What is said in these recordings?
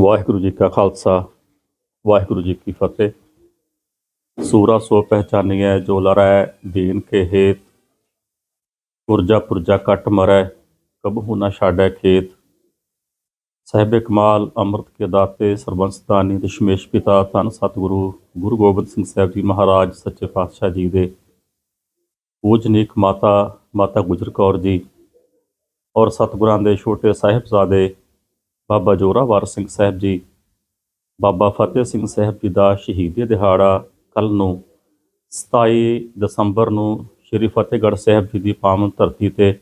ਵਾਹਿਗੁਰੂ ਜੀ ਕਾ ਖਾਲਸਾ, ਵਾਹਿਗੁਰੂ ਜੀ ਕੀ ਫਤਿਹ। ਸੂਰਾ ਸੋ ਪਹਿਚਾਨੀਐ, ਜੋ ਲਰੈ ਦੀਨ ਕੇ ਹੇਤ। ਪੁਰਜਾ ਪੁਰਜਾ ਕਟ ਮਰੈ, ਕਬਹੂ ਨਾ ਛਾੜੈ ਖੇਤ। ਸਾਹਿਬ ਕਮਾਲ, ਅੰਮ੍ਰਿਤ ਕੇ ਦਾਤੇ ਸਰਬੰਸਦਾਨੀ ਦਸ਼ਮੇਸ਼ ਪਿਤਾ, ਧੰਨ ਸਤਿਗੁਰੂ, ਗੁਰੂ ਗੋਬਿੰਦ ਸਿੰਘ ਸਾਹਿਬ ਜੀ ਮਹਾਰਾਜ, ਸੱਚੇ ਪਾਤਸ਼ਾਹ ਜੀ ਦੇ। ਪੂਜਨੀਕ ਮਾਤਾ ਮਾਤਾ ਗੁਜਰ ਕੌਰ ਜੀ ਔਰ ਸਤਿਗੁਰਾਂ ਦੇ ਛੋਟੇ ਸਾਹਿਬਜ਼ਾਦੇ ਬਾਬਾ ਜੋਰਾਵਰ ਸਿੰਘ ਸਾਹਿਬ ਜੀ, ਬਾਬਾ ਫਤਿਹ ਸਿੰਘ ਸਾਹਿਬ ਜੀ ਦਾ ਸ਼ਹੀਦੀ ਦਿਹਾੜਾ ਕੱਲ ਨੂੰ 27 ਦਸੰਬਰ ਨੂੰ ਸ੍ਰੀ ਫਤਿਹਗੜ੍ਹ ਸਾਹਿਬ ਜੀ ਦੀ ਪਾਵਨ ਧਰਤੀ ਤੇ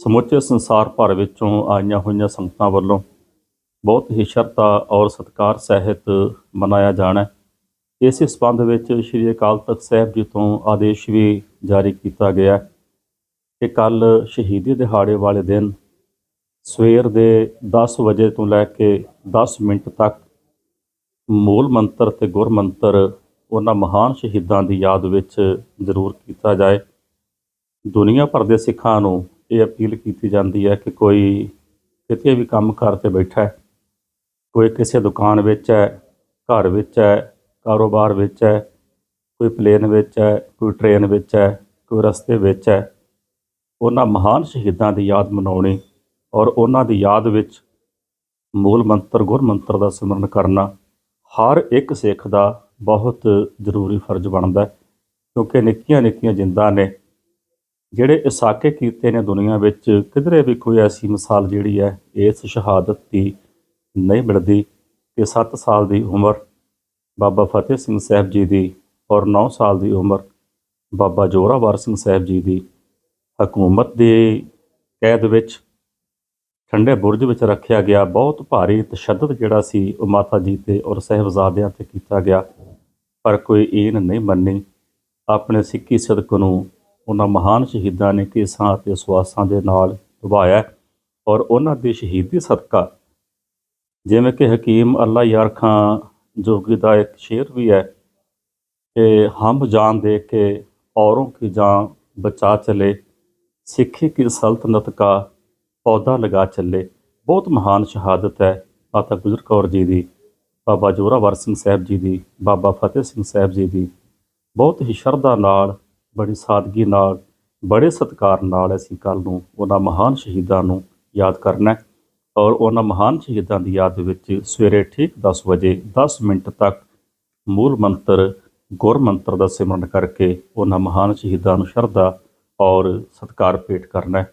ਸਮੁੱਚੇ ਸੰਸਾਰ ਭਰ ਵਿੱਚੋਂ ਆਈਆਂ ਹੋਈਆਂ ਸੰਗਤਾਂ ਵੱਲੋਂ ਬਹੁਤ ਹੀ ਸ਼ਰਧਾ ਔਰ ਸਤਿਕਾਰ ਸਹਿਤ ਮਨਾਇਆ ਜਾਣਾ ਹੈ। ਇਸੇ ਸੰਬੰਧ ਵਿੱਚ ਸ੍ਰੀ ਅਕਾਲ ਤਖਤ ਸਾਹਿਬ ਜੀ ਤੋਂ ਆਦੇਸ਼ ਵੀ ਜਾਰੀ ਕੀਤਾ ਗਿਆ ਕਿ ਕੱਲ ਸ਼ਹੀਦੀ ਦਿਹਾੜੇ ਵਾਲੇ ਦਿਨ ਸਵੇਰ ਦੇ 10 ਵਜੇ ਤੋਂ ਲੈ ਕੇ 10 ਮਿੰਟ ਤੱਕ ਮੂਲ ਮੰਤਰ ਤੇ ਗੁਰ ਮੰਤਰ ਉਹਨਾਂ ਮਹਾਨ ਸ਼ਹੀਦਾਂ ਦੀ ਯਾਦ ਵਿੱਚ ਜ਼ਰੂਰ ਕੀਤਾ ਜਾਏ। ਦੁਨੀਆ ਭਰ ਦੇ ਸਿੱਖਾਂ ਨੂੰ ਇਹ ਅਪੀਲ ਕੀਤੀ ਜਾਂਦੀ ਹੈ ਕਿ ਕੋਈ ਕਿਤੇ ਵੀ ਕੰਮ ਕਰ ਤੇ ਬੈਠਾ ਹੈ, ਕੋਈ ਕਿਸੇ ਦੁਕਾਨ ਵਿੱਚ ਹੈ, ਘਰ ਵਿੱਚ ਹੈ, ਕਾਰੋਬਾਰ ਵਿੱਚ ਹੈ, ਕੋਈ ਪਲੇਨ ਵਿੱਚ ਹੈ, ਕੋਈ ਟ੍ਰੇਨ ਵਿੱਚ ਹੈ, ਕੋਈ ਰਸਤੇ ਵਿੱਚ ਹੈ, ਉਹਨਾਂ ਮਹਾਨ ਸ਼ਹੀਦਾਂ ਦੀ ਯਾਦ ਮਨਾਉਣੀ ਔਰ ਉਹਨਾਂ ਦੀ ਯਾਦ ਵਿੱਚ ਮੂਲ ਮੰਤਰ, ਗੁਰ ਮੰਤਰ ਦਾ ਸਿਮਰਨ ਕਰਨਾ ਹਰ ਇੱਕ ਸਿੱਖ ਦਾ ਬਹੁਤ ਜ਼ਰੂਰੀ ਫਰਜ਼ ਬਣਦਾ ਹੈ, ਕਿਉਂਕਿ ਨਿੱਕੀਆਂ ਨਿੱਕੀਆਂ ਜਿੰਦਾਂ ਨੇ, ਜਿਹੜੇ ਇਸਾਕੇ ਕੀਤੇ ਨੇ ਦੁਨੀਆ ਵਿੱਚ, ਕਿਧਰੇ ਵੀ ਕੋਈ ਐਸੀ ਮਿਸਾਲ ਜਿਹੜੀ ਹੈ, ਇਸ ਸ਼ਹਾਦਤ ਦੀ ਨਹੀਂ ਮਿਲਦੀ ਕਿ 7 ਸਾਲ ਦੀ ਉਮਰ ਬਾਬਾ ਫਤਿਹ ਸਿੰਘ ਸਾਹਿਬ ਜੀ ਦੀ ਔਰ 9 ਸਾਲ ਦੀ ਉਮਰ ਬਾਬਾ ਜੋਰਾਵਰ ਸਿੰਘ ਸਾਹਿਬ ਜੀ ਦੀ ਹਕੂਮਤ ਦੇ ਕੈਦ ਵਿੱਚ ਠੰਡੇ ਬੁਰਜ ਵਿੱਚ ਰੱਖਿਆ ਗਿਆ ਬਹੁਤ ਭਾਰੀ ਤਸ਼ੱਦਦ ਜਿਹੜਾ ਸੀ, ਉਹ ਮਾਤਾ ਜੀ ਤੇ ਔਰ ਸਹਿਬਜ਼ਾਦਿਆਂ ਤੇ ਕੀਤਾ ਗਿਆ। ਪਰ ਕੋਈ ਇਹਨ ਨਹੀਂ ਮੰਨੀ। ਆਪਣੇ ਸਿੱਖੀ ਸਦਕ ਨੂੰ ਉਹਨਾਂ ਮਹਾਨ ਸ਼ਹੀਦਾਂ ਨੇ ਕੇਸਾਂ ਅਤੇ ਸਵਾਸਾਂ ਦੇ ਨਾਲ ਨਿਭਾਇਆ ਔਰ ਉਹਨਾਂ ਦੀ ਸ਼ਹੀਦੀ ਸਦਕਾ। ਜਿਵੇਂ ਕਿ ਹਕੀਮ ਅੱਲਾ ਯਾਰ ਖਾਂ ਜੋਗੀ ਦਾ ਇੱਕ ਸ਼ੇਰ ਵੀ ਹੈ ਕਿ ਹਮ ਜਾਨ ਦੇ ਕੇ ਔਰੋਂ ਕੀ ਜਾਨ ਬਚਾ ਚਲੇ, ਸਿੱਖੀ ਕੀ ਸਲਤਨਤ ਕਾ ਪੌਦਾ ਲਗਾ ਚੱਲੇ। ਬਹੁਤ ਮਹਾਨ ਸ਼ਹਾਦਤ ਹੈ ਮਾਤਾ ਗੁਜਰ ਕੌਰ ਜੀ ਦੀ, ਬਾਬਾ ਜੋਰਾਵਰ ਸਿੰਘ ਸਾਹਿਬ ਜੀ ਦੀ, ਬਾਬਾ ਫਤਿਹ ਸਿੰਘ ਸਾਹਿਬ ਜੀ ਦੀ। ਬਹੁਤ ਹੀ ਸ਼ਰਧਾ ਨਾਲ, ਬੜੀ ਸਾਦਗੀ ਨਾਲ, ਬੜੇ ਸਤਿਕਾਰ ਨਾਲ ਅਸੀਂ ਕੱਲ ਨੂੰ ਉਹਨਾਂ ਮਹਾਨ ਸ਼ਹੀਦਾਂ ਨੂੰ ਯਾਦ ਕਰਨਾ ਹੈ। ਔਰ ਉਹਨਾਂ ਮਹਾਨ ਸ਼ਹੀਦਾਂ ਦੀ ਯਾਦ ਵਿੱਚ ਸਵੇਰੇ ਠੀਕ 10 ਵਜੇ 10 ਮਿੰਟ ਤੱਕ ਮੂਲ ਮੰਤਰ, ਗੁਰ ਮੰਤਰ ਦਾ ਸਿਮਰਨ ਕਰਕੇ ਉਹਨਾਂ ਮਹਾਨ ਸ਼ਹੀਦਾਂ ਨੂੰ ਸ਼ਰਧਾ ਔਰ ਸਤਿਕਾਰ ਭੇਟ ਕਰਨਾ ਹੈ।